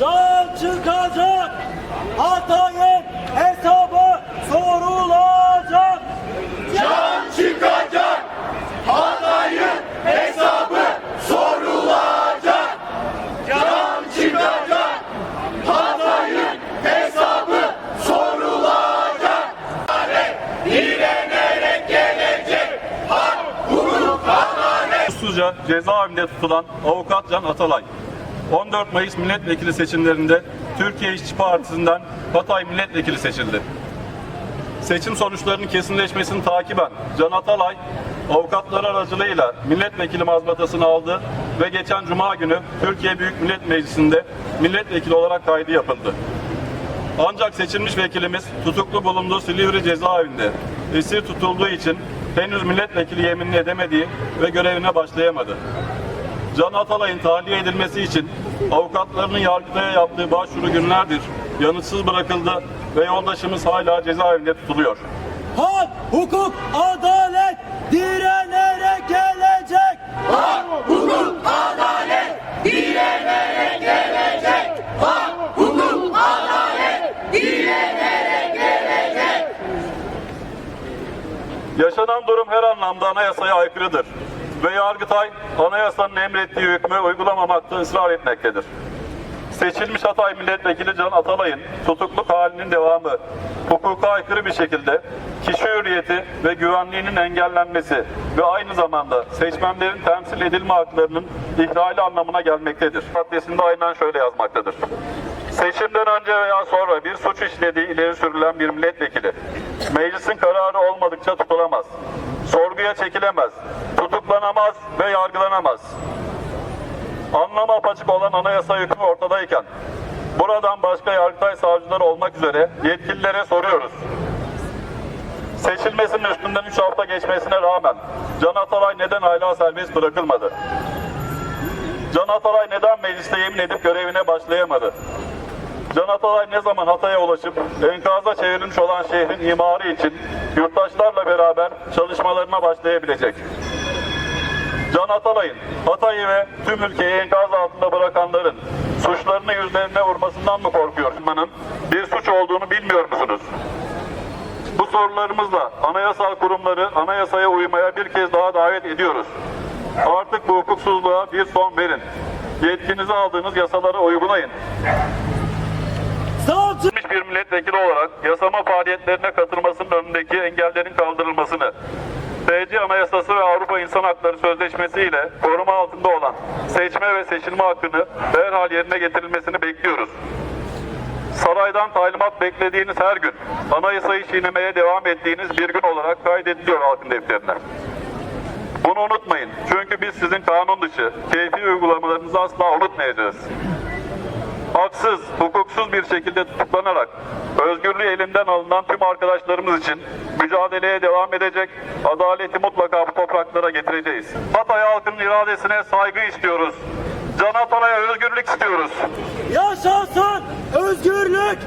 can çıkacak. Hatay'ın hesabı sorulacak. Can çıkacak. Hatay'ın hesabı sorulacak. Can çıkacak. Hatay'ın hesabı sorulacak. Direnerek gelecek. Hak, hukuk, adalet. Cezaevinde tutulan avukat Can Atalay. 14 Mayıs milletvekili seçimlerinde Türkiye İşçi Partisi'nden Hatay milletvekili seçildi. Seçim sonuçlarının kesinleşmesini takiben Can Atalay avukatları aracılığıyla milletvekili mazbatasını aldı ve geçen cuma günü Türkiye Büyük Millet Meclisi'nde milletvekili olarak kaydı yapıldı. Ancak seçilmiş vekilimiz tutuklu bulunduğu Silivri cezaevinde esir tutulduğu için henüz milletvekili yeminini edemediği ve görevine başlayamadı. Can Atalay'ın tahliye edilmesi için avukatlarının yargıtaya yaptığı başvuru günlerdir yanıtsız bırakıldı ve yoldaşımız hala cezaevinde tutuluyor. Hak, hukuk, adalet direnerek gelecek. Hak, hukuk, adalet. Direnerek gelecek. Hak, hukuk, adalet. Direnerek gelecek. Yaşanan durum her anlamda anayasaya aykırıdır ve Yargıtay anayasanın emrettiği hükmü uygulamamakta ısrar etmektedir. Seçilmiş Hatay Milletvekili Can Atalay'ın tutukluk halinin devamı, hukuka aykırı bir şekilde kişi hürriyeti ve güvenliğinin engellenmesi ve aynı zamanda seçmenlerin temsil edilme haklarının ihlali anlamına gelmektedir. Maddesinde aynen şöyle yazmaktadır. Seçimden önce veya sonra bir suç işlediği ileri sürülen bir milletvekili meclisin kararı olmadıkça tutulamaz, sorguya çekilemez, tutuklanamaz ve yargılanamaz. Anlamı apaçık olan anayasa hükmü ortadayken buradan başka yargıtay savcıları olmak üzere yetkililere soruyoruz. Seçilmesinin üstünden 3 hafta geçmesine rağmen Can Atalay neden hala serbest bırakılmadı? Can Atalay neden mecliste yemin edip görevine başlayamadı? Can Atalay ne zaman Hatay'a ulaşıp enkaza çevrilmiş olan şehrin imarı için yurttaşlarla beraber çalışmalarına başlayabilecek? Can Atalay'ın Hatay'ı ve tüm ülkeyi enkaz altında bırakanların suçlarını yüzlerine vurmasından mı korkuyorsunuz? Bir suç olduğunu bilmiyor musunuz? Bu sorularımızla anayasal kurumları anayasaya uymaya bir kez daha davet ediyoruz. Artık bu hukuksuzluğa bir son verin. Yetkinizi aldığınız yasaları uygulayın. Bir milletvekili olarak yasama faaliyetlerine katılmasının önündeki engellerin kaldırılmasını, TC Anayasası ve Avrupa İnsan Hakları Sözleşmesi ile koruma altında olan seçme ve seçilme hakkını derhal yerine getirilmesini bekliyoruz. Saraydan talimat beklediğiniz her gün anayasayı çiğnemeye devam ettiğiniz bir gün olarak kaydediliyor halkın defterine. Bunu unutmayın. Çünkü biz sizin kanun dışı, keyfi uygulamalarınızı asla unutmayacağız haksız, hukuksuz bir şekilde tutuklanarak özgürlüğü elinden alınan tüm arkadaşlarımız için mücadeleye devam edecek, adaleti mutlaka bu topraklara getireceğiz. Hatay halkının iradesine saygı istiyoruz. Can Atalay'a özgürlük istiyoruz. yaşasın özgürlük